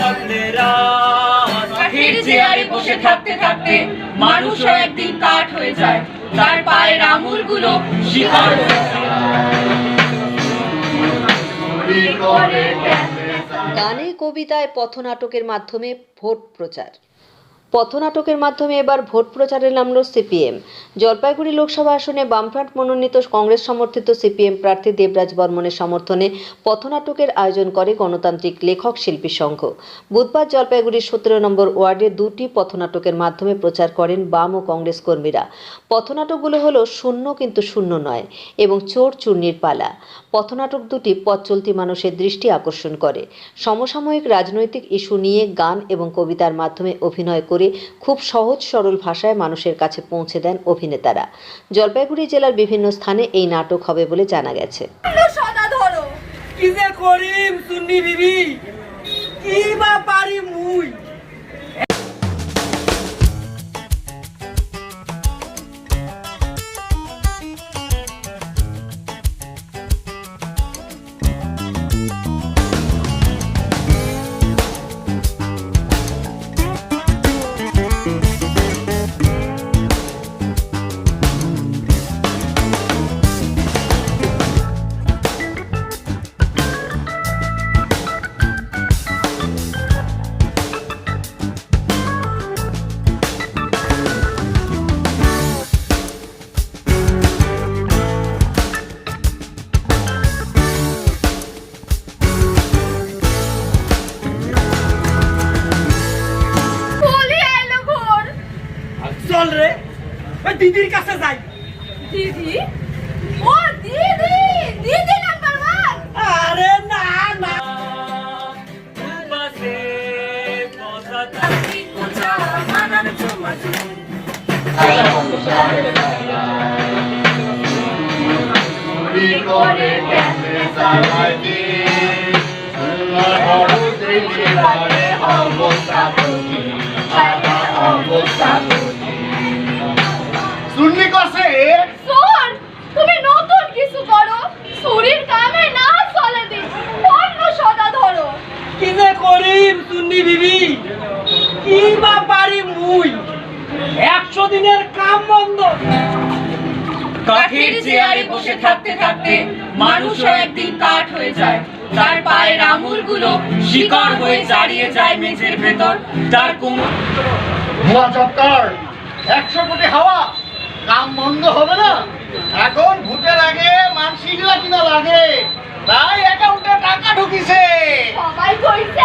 থাকলে কাঠের চেয়ারে বসে থাকতে থাকতে মানুষও একদিন কাঠ হয়ে যায়। তার পায়ের আঙুলগুলো শিকড় গানে কবিতায় পথনাটকের মাধ্যমে ভোট প্রচার। পথনাটকের মাধ্যমে এবার ভোট প্রচারে নামল সিপিএম। জলপাইগুড়ি লোকসভা আসনে বামফ্রন্ট মনোনীত কংগ্রেস সমর্থিত সিপিএম প্রার্থী দেবরাজ বর্মনের সমর্থনে পথনাটকের আয়োজন করে গণতান্ত্রিক লেখক শিল্পী সংঘ। বুধবার জলপাইগুড়ির সতেরো নম্বর ওয়ার্ডে দুটি পথনাটকের মাধ্যমে প্রচার করেন বাম ও কংগ্রেস কর্মীরা। পথনাটকগুলো হলো শূন্য কিন্তু শূন্য নয় এবং চোর চূর্ণির পালা। পথনাটক দুটি পথ চলতি মানুষের দৃষ্টি আকর্ষণ করে। সমসাময়িক রাজনৈতিক ইস্যু নিয়ে গান এবং কবিতার মাধ্যমে অভিনয় করে খুব সহজ সরল ভাষায় মানুষের কাছে পৌঁছে দেন অভিনেতারা। জলপাইগুড়ি জেলার বিভিন্ন স্থানে এই নাটক হবে বলে জানা গেছে। কি যে করিম সুন্নি বিবি। কি বা পারি মুই? চল রে। ওই দিদির কাছে যাই। দিদি? ও দিদি! দিদি নাম্বার ওয়ান! আরে না না। বাসে কথা থাকি কোচা মানার চমাচু করে কেমনে চালাইবি বড় দেখে পারে অবস্থা তুমি অবস্থা তুমি কাঠের চেয়ারে বসে থাকতে থাকতে মানুষও একদিন কাঠ হয়ে যায়। তার পায়ের আঙুলগুলো শিকড় হয়ে দাঁড়িয়ে যায় মেঝের ভেতর। তার কোমর চক্কর একশো কোটি হাওয়া কাম বন্ধ হবে না? এখন ভোটের আগে মানসিকরা কিনা লাগে? তাই অ্যাকাউন্টে টাকা ঢুকিছে। সবাই কইছে